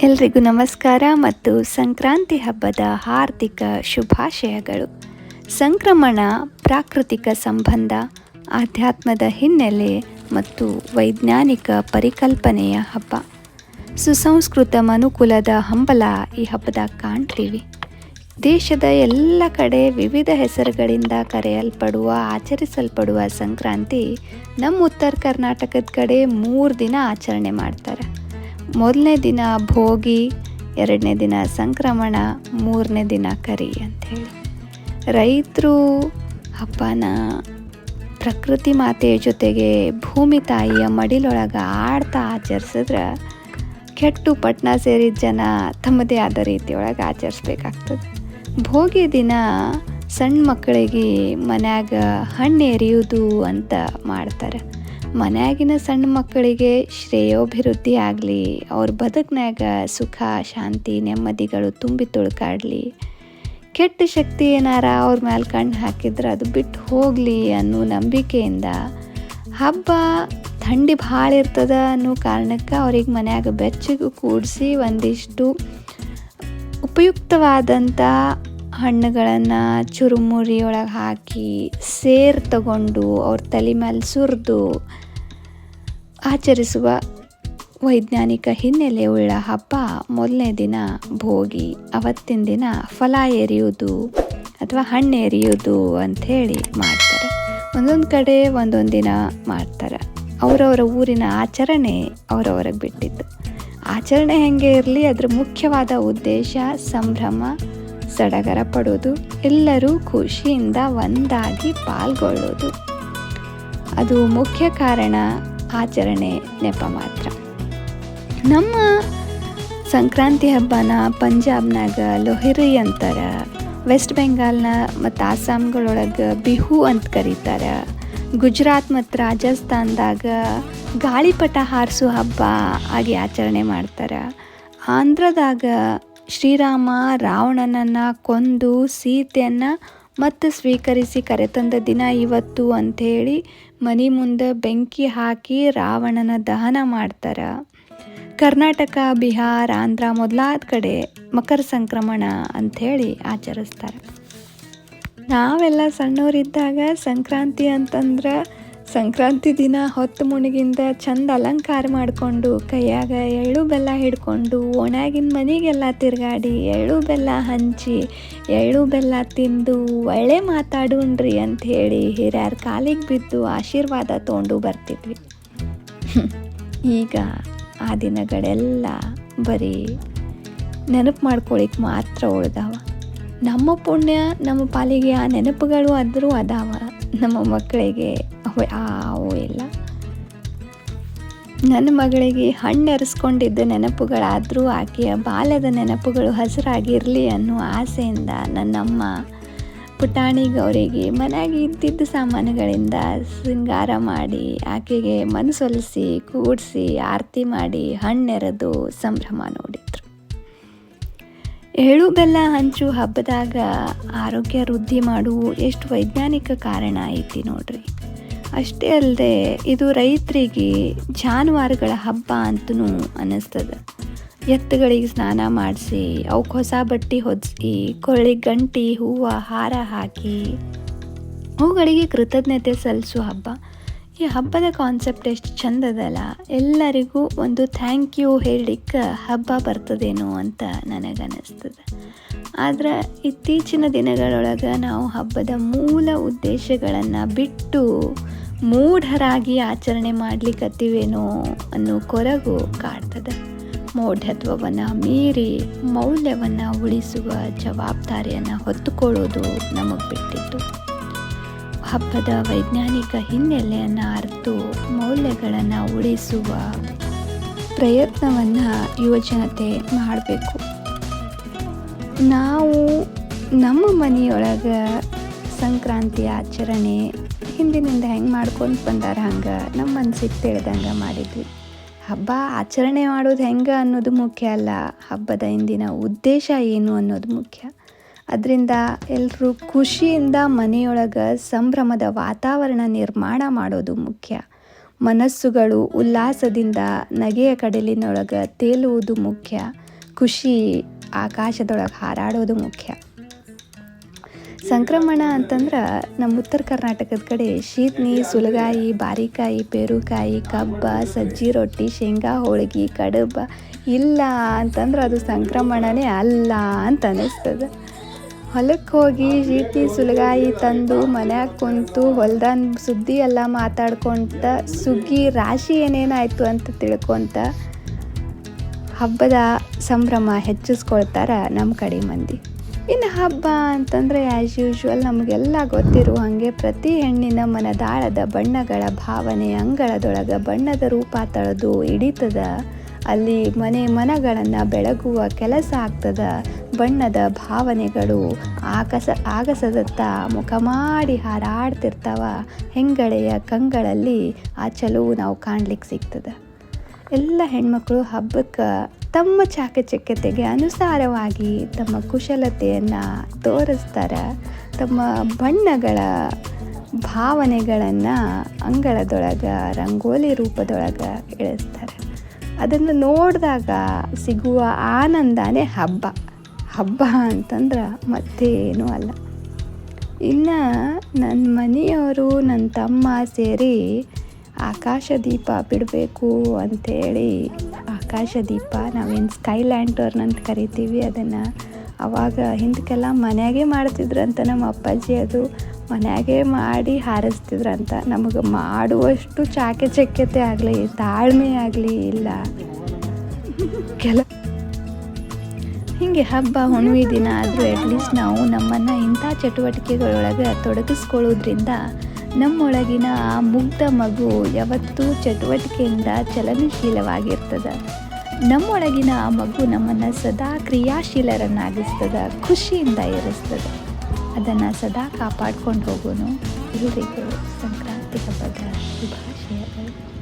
ಎಲ್ರಿಗೂ ನಮಸ್ಕಾರ ಮತ್ತು ಸಂಕ್ರಾಂತಿ ಹಬ್ಬದ ಹಾರ್ದಿಕ ಶುಭಾಶಯಗಳು. ಸಂಕ್ರಮಣ, ಪ್ರಾಕೃತಿಕ ಸಂಬಂಧ, ಆಧ್ಯಾತ್ಮದ ಹಿನ್ನೆಲೆ ಮತ್ತು ವೈಜ್ಞಾನಿಕ ಪರಿಕಲ್ಪನೆಯ ಹಬ್ಬ. ಸುಸಂಸ್ಕೃತ ಮನುಕುಲದ ಹಂಬಲ ಈ ಹಬ್ಬದಾಗ ಕಾಣ್ತೀವಿ. ದೇಶದ ಎಲ್ಲ ಕಡೆ ವಿವಿಧ ಹೆಸರುಗಳಿಂದ ಕರೆಯಲ್ಪಡುವ, ಆಚರಿಸಲ್ಪಡುವ ಸಂಕ್ರಾಂತಿ ನಮ್ಮ ಉತ್ತರ ಕರ್ನಾಟಕದ ಕಡೆ ಮೂರು ದಿನ ಆಚರಣೆ ಮಾಡ್ತಾರೆ. ಮೊದಲನೇ ದಿನ ಭೋಗಿ, ಎರಡನೇ ದಿನ ಸಂಕ್ರಮಣ, ಮೂರನೇ ದಿನ ಕರಿ ಅಂಥೇಳಿ ರೈತರು ಹಬ್ಬನ ಪ್ರಕೃತಿ ಮಾತೆಯ ಜೊತೆಗೆ ಭೂಮಿ ತಾಯಿಯ ಮಡಿಲೊಳಗೆ ಆಡ್ತಾ ಆಚರಿಸಿದ್ರೆ ಕೆಟ್ಟು ಪಟ್ನ ಸೇರಿದ ಜನ ತಮ್ಮದೇ ಆದ ರೀತಿಯೊಳಗೆ ಆಚರಿಸ್ಬೇಕಾಗ್ತದೆ. ಭೋಗಿ ದಿನ ಸಣ್ಣ ಮಕ್ಕಳಿಗೆ ಮನ್ಯಾಗ ಹಣ್ಣು ಎರೆಯುವುದು ಅಂತ ಮಾಡ್ತಾರೆ. ಮನ್ಯಾಗಿನ ಸಣ್ಣ ಮಕ್ಕಳಿಗೆ ಶ್ರೇಯೋಭಿವೃದ್ಧಿ ಆಗಲಿ, ಅವ್ರ ಬದುಕಿನಾಗ ಸುಖ, ಶಾಂತಿ, ನೆಮ್ಮದಿಗಳು ತುಂಬಿ ತುಳ್ಕಾಡಲಿ. ಕೆಟ್ಟ ಶಕ್ತಿ ಏನಾರ ಅವ್ರ ಮೇಲೆ ಕಣ್ಣು ಹಾಕಿದ್ರೆ ಅದು ಬಿಟ್ಟು ಹೋಗಲಿ ಅನ್ನೋ ನಂಬಿಕೆಯಿಂದ ಹಬ್ಬ ಥಂಡಿ ಭಾಳ ಇರ್ತದ ಅನ್ನೋ ಕಾರಣಕ್ಕೆ ಅವ್ರಿಗೆ ಮನ್ಯಾಗ ಬೆಚ್ಚಗೂ ಕೂಡಿಸಿ ಒಂದಿಷ್ಟು ಉಪಯುಕ್ತವಾದಂಥ ಹಣ್ಣುಗಳನ್ನು ಚುರುಮುರಿ ಒಳಗೆ ಹಾಕಿ ಸೇರು ತಗೊಂಡು ಅವ್ರ ತಲೆ ಮೇಲೆ ಸುರಿದು ಆಚರಿಸುವ ವೈಜ್ಞಾನಿಕ ಹಿನ್ನೆಲೆ ಉಳ್ಳ ಹಬ್ಬ ಮೊದಲನೇ ದಿನ ಭೋಗಿ, ಅವತ್ತಿನ ದಿನ ಫಲ ಎರಿಯುವುದು ಅಥವಾ ಹಣ್ಣು ಎರಿಯುವುದು ಅಂಥೇಳಿ ಮಾಡ್ತಾರೆ. ಒಂದೊಂದು ಕಡೆ ಒಂದೊಂದು ದಿನ ಮಾಡ್ತಾರೆ. ಅವರವರ ಊರಿನ ಆಚರಣೆ ಅವರವರಿಗೆ ಬಿಟ್ಟಿದ್ದು. ಆಚರಣೆ ಹೆಂಗೆ ಇರಲಿ ಅದರ ಮುಖ್ಯವಾದ ಉದ್ದೇಶ ಸಂಭ್ರಮ ಸಡಗರ ಪಡೋದು, ಎಲ್ಲರೂ ಖುಷಿಯಿಂದ ಒಂದಾಗಿ ಪಾಲ್ಗೊಳ್ಳೋದು. ಅದು ಮುಖ್ಯ ಕಾರಣ ಆಚರಣೆ ನೆಪ ಮಾತ್ರ. ನಮ್ಮ ಸಂಕ್ರಾಂತಿ ಹಬ್ಬನ ಪಂಜಾಬ್ನಾಗ ಲೊಹಿರಿ ಅಂತಾರೆ ವೆಸ್ಟ್ ಬೆಂಗಾಲ್ನ ಮತ್ತು ಆಸಾಮ್ಗಳೊಳಗೆ ಬಿಹು ಅಂತ ಕರೀತಾರೆ. ಗುಜರಾತ್ ಮತ್ತು ರಾಜಸ್ಥಾನದಾಗ ಗಾಳಿಪಟ ಹಾರಿಸೋ ಹಬ್ಬ ಆಗಿ ಆಚರಣೆ ಮಾಡ್ತಾರೆ. ಆಂಧ್ರದಾಗ ಶ್ರೀರಾಮ ರಾವಣನನ್ನು ಕೊಂದು ಸೀತೆಯನ್ನು ಮತ್ತು ಸ್ವೀಕರಿಸಿ ಕರೆತಂದ ದಿನ ಇವತ್ತು ಅಂಥೇಳಿ ಮನೆ ಮುಂದೆ ಬೆಂಕಿ ಹಾಕಿ ರಾವಣನ ದಹನ ಮಾಡ್ತಾರೆ. ಕರ್ನಾಟಕ, ಬಿಹಾರ, ಆಂಧ್ರ ಮೊದಲಾದ ಕಡೆ ಮಕರ ಸಂಕ್ರಮಣ ಅಂಥೇಳಿ ಆಚರಿಸ್ತಾರೆ. ನಾವೆಲ್ಲ ಸಣ್ಣವರಿದ್ದಾಗ ಸಂಕ್ರಾಂತಿ ಅಂತಂದ್ರೆ ಸಂಕ್ರಾಂತಿ ದಿನ ಹೊತ್ತು ಮುಣಿಗಿಂದ ಚಂದ ಅಲಂಕಾರ ಮಾಡಿಕೊಂಡು ಕೈಯಾಗ ಎಳ್ಳು ಬೆಲ್ಲ ಹಿಡ್ಕೊಂಡು ಒಣಗಿನ ಮನೆಗೆಲ್ಲ ತಿರುಗಾಡಿ ಎಳ್ಳು ಬೆಲ್ಲ ಹಂಚಿ, ಎಳ್ಳು ಬೆಲ್ಲ ತಿಂದು ಒಳ್ಳೆ ಮಾತಾಡೋಣ್ರಿ ಅಂತ ಹೇಳಿ ಹಿರಿಯರ ಕಾಲಿಗೆ ಬಿದ್ದು ಆಶೀರ್ವಾದ ತೊಗೊಂಡು ಬರ್ತಿದ್ವಿ. ಈಗ ಆ ದಿನಗಳೆಲ್ಲ ಬರೀ ನೆನಪು ಮಾಡ್ಕೊಳಿಕ್ ಮಾತ್ರ ಉಳಿದಾವ. ನಮ್ಮ ಪುಣ್ಯ, ನಮ್ಮ ಪಾಲಿಗೆ ಆ ನೆನಪುಗಳು ಆದರೂ ಅದಾವ. ನಮ್ಮ ಮಕ್ಕಳಿಗೆ ಅವು ಎಲ್ಲ ನನ್ನ ಮಗಳಿಗೆ ಹಣ್ಣು ಎರೆಸ್ಕೊಂಡಿದ್ದ ನೆನಪುಗಳಾದರೂ ಆಕೆಯ ಬಾಲ್ಯದ ನೆನಪುಗಳು ಹಸಿರಾಗಿರಲಿ ಅನ್ನೋ ಆಸೆಯಿಂದ ನನ್ನಮ್ಮ ಪುಟಾಣಿ ಗೌರಿಗೆ ಮನೆಯಾಗಿ ಇದ್ದಿದ್ದ ಸಾಮಾನುಗಳಿಂದ ಸಿಂಗಾರ ಮಾಡಿ ಆಕೆಗೆ ಮನಸೊಲಿಸಿ ಕೂಡಿಸಿ, ಆರತಿ ಮಾಡಿ ಹಣ್ಣೆರೆದು ಸಂಭ್ರಮ ನೋಡಿದ್ರು. ಏಳು ಬೆಲ್ಲ ಹಂಚು ಹಬ್ಬದಾಗ ಆರೋಗ್ಯ ವೃದ್ಧಿ ಮಾಡುವು ಎಷ್ಟು ವೈಜ್ಞಾನಿಕ ಕಾರಣ ಐತಿ ನೋಡ್ರಿ. ಅಷ್ಟೇ ಅಲ್ಲದೆ ಇದು ರೈತರಿಗೆ ಜಾನುವಾರುಗಳ ಹಬ್ಬ ಅಂತಲೂ ಅನ್ನಿಸ್ತದೆ. ಎತ್ತುಗಳಿಗೆ ಸ್ನಾನ ಮಾಡಿಸಿ ಅವಕ್ಕೆ ಹೊಸ ಬಟ್ಟೆ ಹೊದಿಸಿ ಕೊಳ್ಳಿಗೆ ಗಂಟಿ, ಹೂವು, ಹಾರ ಹಾಕಿ ಅವುಗಳಿಗೆ ಕೃತಜ್ಞತೆ ಸಲ್ಲಿಸೋ ಹಬ್ಬ. ಈ ಹಬ್ಬದ ಕಾನ್ಸೆಪ್ಟ್ ಎಷ್ಟು ಚಂದದಲ್ಲ ಎಲ್ಲರಿಗೂ ಒಂದು ಥ್ಯಾಂಕ್ ಯು ಹೇಳಲಿಕ್ಕೆ ಹಬ್ಬ ಬರ್ತದೇನೋ ಅಂತ ನನಗನ್ನಿಸ್ತದೆ ಆದರೆ ಇತ್ತೀಚಿನ ದಿನಗಳೊಳಗೆ ನಾವು ಹಬ್ಬದ ಮೂಲ ಉದ್ದೇಶಗಳನ್ನು ಬಿಟ್ಟು ಮೂಢರಾಗಿ ಆಚರಣೆ ಮಾಡ್ಲಿಕ್ಕತ್ತೀವೇನೋ ಅನ್ನೋ ಕೊರಗು ಕಾಡ್ತದೆ. ಮೌಢತ್ವವನ್ನು ಮೀರಿ ಮೌಲ್ಯವನ್ನು ಉಳಿಸುವ ಜವಾಬ್ದಾರಿಯನ್ನು ಹೊತ್ತುಕೊಳ್ಳೋದು ನಮಗೆ ಬಿಟ್ಟಿತ್ತು. ಹಬ್ಬದ ವೈಜ್ಞಾನಿಕ ಹಿನ್ನೆಲೆಯನ್ನು ಅರಿತು ಮೌಲ್ಯಗಳನ್ನು ಉಳಿಸುವ ಪ್ರಯತ್ನವನ್ನು ಯುವಜನತೆ ಮಾಡಬೇಕು. ನಾವು ನಮ್ಮ ಮನೆಯೊಳಗೆ ಸಂಕ್ರಾಂತಿ ಆಚರಣೆ ಹಿಂದಿನಿಂದ ಹೆಂಗೆ ಮಾಡ್ಕೊಂಡು ಬಂದಾರ ಹಂಗೆ ನಮ್ಮ ಮನ್ಸಿಗೆ ತಿಳಿದಂಗೆ ಮಾಡಿದ್ವಿ. ಹಬ್ಬ ಆಚರಣೆ ಮಾಡೋದು ಹೆಂಗೆ ಅನ್ನೋದು ಮುಖ್ಯ ಅಲ್ಲ, ಹಬ್ಬದ ಹಿಂದಿನ ಉದ್ದೇಶ ಏನು ಅನ್ನೋದು ಮುಖ್ಯ. ಅದರಿಂದ ಎಲ್ಲರೂ ಖುಷಿಯಿಂದ ಮನೆಯೊಳಗೆ ಸಂಭ್ರಮದ ವಾತಾವರಣ ನಿರ್ಮಾಣ ಮಾಡೋದು ಮುಖ್ಯ. ಮನಸ್ಸುಗಳು ಉಲ್ಲಾಸದಿಂದ ನಗೆಯ ಕಡಲಿನೊಳಗೆ ತೇಲುವುದು ಮುಖ್ಯ. ಖುಷಿ ಆಕಾಶದೊಳಗೆ ಹಾರಾಡೋದು ಮುಖ್ಯ. ಸಂಕ್ರಮಣ ಅಂತಂದ್ರೆ ನಮ್ಮ ಉತ್ತರ ಕರ್ನಾಟಕದ ಕಡೆ ಶೀತ್ನಿ, ಸುಲಗಾಯಿ, ಬಾರಿಕಾಯಿ, ಪೇರುಕಾಯಿ, ಕಬ್ಬ, ಸಜ್ಜಿ ರೊಟ್ಟಿ, ಶೇಂಗಾ, ಹೋಳಿಗೆ, ಕಡುಬ ಇಲ್ಲ ಅಂತಂದ್ರೆ ಅದು ಸಂಕ್ರಮಣನೇ ಅಲ್ಲ ಅಂತ ಅನ್ನಿಸ್ತದೆ ಹೊಲಕ್ಕೆ ಹೋಗಿ ಶೀತ್ನಿ, ಸುಲಗಾಯಿ ತಂದು ಮನ್ಯಾಗ ಕುಂತು ಹೊಲ್ದನ್ ಸುದ್ದಿ ಎಲ್ಲ ಮಾತಾಡ್ಕೊಂತ ಸುಗ್ಗಿ ರಾಶಿ ಏನೇನಾಯಿತು ಅಂತ ತಿಳ್ಕೊಂತ ಹಬ್ಬದ ಸಂಭ್ರಮ ಹೆಚ್ಚಿಸ್ಕೊಳ್ತಾರ ನಮ್ಮ ಕಡೆ ಮಂದಿ. ಇನ್ನು ಹಬ್ಬ ಅಂತಂದರೆ ಆ್ಯಸ್ ಯೂಶ್ವಲ್ ನಮಗೆಲ್ಲ ಗೊತ್ತಿರುವ ಹಾಗೆ ಪ್ರತಿ ಹೆಣ್ಣಿನ ಮನದಾಳದ ಬಣ್ಣಗಳ ಭಾವನೆ ಅಂಗಳದೊಳಗೆ ಬಣ್ಣದ ರೂಪ ತಳೆದು ಹಿಡಿತದ. ಅಲ್ಲಿ ಮನೆ ಮನಗಳನ್ನು ಬೆಳಗುವ ಕೆಲಸ ಆಗ್ತದ. ಬಣ್ಣದ ಭಾವನೆಗಳು ಆಕಸ, ಆಗಸದತ್ತ ಮುಖ ಮಾಡಿ ಹಾರಾಡ್ತಿರ್ತಾವ. ಹೆಂಗಳೆಯ ಕಂಗಳಲ್ಲಿ ಆ ಚಲುವು ನಾವು ಕಾಣ್ಲಿಕ್ಕೆ ಸಿಗ್ತದೆ. ಎಲ್ಲ ಹೆಣ್ಮಕ್ಳು ಹಬ್ಬಕ್ಕೆ ತಮ್ಮ ಚಾಕಚಕ್ಯತೆಗೆ ಅನುಸಾರವಾಗಿ ತಮ್ಮ ಕುಶಲತೆಯನ್ನು ತೋರಿಸ್ತಾರೆ, ತಮ್ಮ ಬಣ್ಣಗಳ ಭಾವನೆಗಳನ್ನು ಅಂಗಳದೊಳಗೆ, ರಂಗೋಲಿ ರೂಪದೊಳಗೆ ಇಳಿಸ್ತಾರೆ ಅದನ್ನು ನೋಡಿದಾಗ ಸಿಗುವ ಆನಂದನೇ ಹಬ್ಬ. ಹಬ್ಬ ಅಂತಂದ್ರೆ ಮತ್ತೇನು ಅಲ್ಲ. ಇನ್ನು ನನ್ನ ಮನೆಯವರು ನನ್ನ ತಮ್ಮ ಸೇರಿ ಆಕಾಶ ದೀಪ ಬಿಡಬೇಕು ಅಂಥೇಳಿ ಆಕಾಶ ದೀಪ ನಾವೇನು ಸ್ಕೈ ಲ್ಯಾಂಟರ್ನ್ ಅಂತ ಕರಿತೀವಿ, ಅದನ್ನು ಅವಾಗ ಹಿಂದಕ್ಕೆಲ್ಲ ಮನೆಯಾಗೆ ಮಾಡ್ತಿದ್ರಂತ ನಮ್ಮ ಅಪ್ಪಾಜಿ ಅದು. ಮನೆಯಾಗೆ ಮಾಡಿ ಹಾರಿಸ್ತಿದ್ರಂತ. ನಮಗೆ ಮಾಡುವಷ್ಟು ಚಾಕೆ ಚಕ್ಯತೆ ಆಗಲಿ, ತಾಳ್ಮೆ ಆಗಲಿ ಇಲ್ಲ. ಕೆಲ ಹೀಗೆ ಹಬ್ಬ, ಹುಣ್ಣಿಮೆ ದಿನ ಆದರೂ ಅಟ್ಲೀಸ್ಟ್ ನಾವು ನಮ್ಮನ್ನು ಇಂಥ ಚಟುವಟಿಕೆಗಳೊಳಗೆ ತೊಡಗಿಸ್ಕೊಳ್ಳೋದ್ರಿಂದ ನಮ್ಮೊಳಗಿನ ಆ ಮುಗ್ಧ ಮಗು ಯಾವತ್ತೂ ಚಟುವಟಿಕೆಯಿಂದ ಚಲನಶೀಲವಾಗಿರ್ತದೆ. ನಮ್ಮೊಳಗಿನ ಆ ಮಗು ನಮ್ಮನ್ನು ಸದಾ ಕ್ರಿಯಾಶೀಲರನ್ನಾಗಿಸ್ತದೆ, ಖುಷಿಯಿಂದ ಇರಿಸ್ತದೆ. ಅದನ್ನು ಸದಾ ಕಾಪಾಡ್ಕೊಂಡು ಹೋಗೋನು. ಎಲ್ಲರಿಗೂ ಸಂಕ್ರಾಂತಿ ಹಬ್ಬದ ಶುಭಾಶಯಗಳು.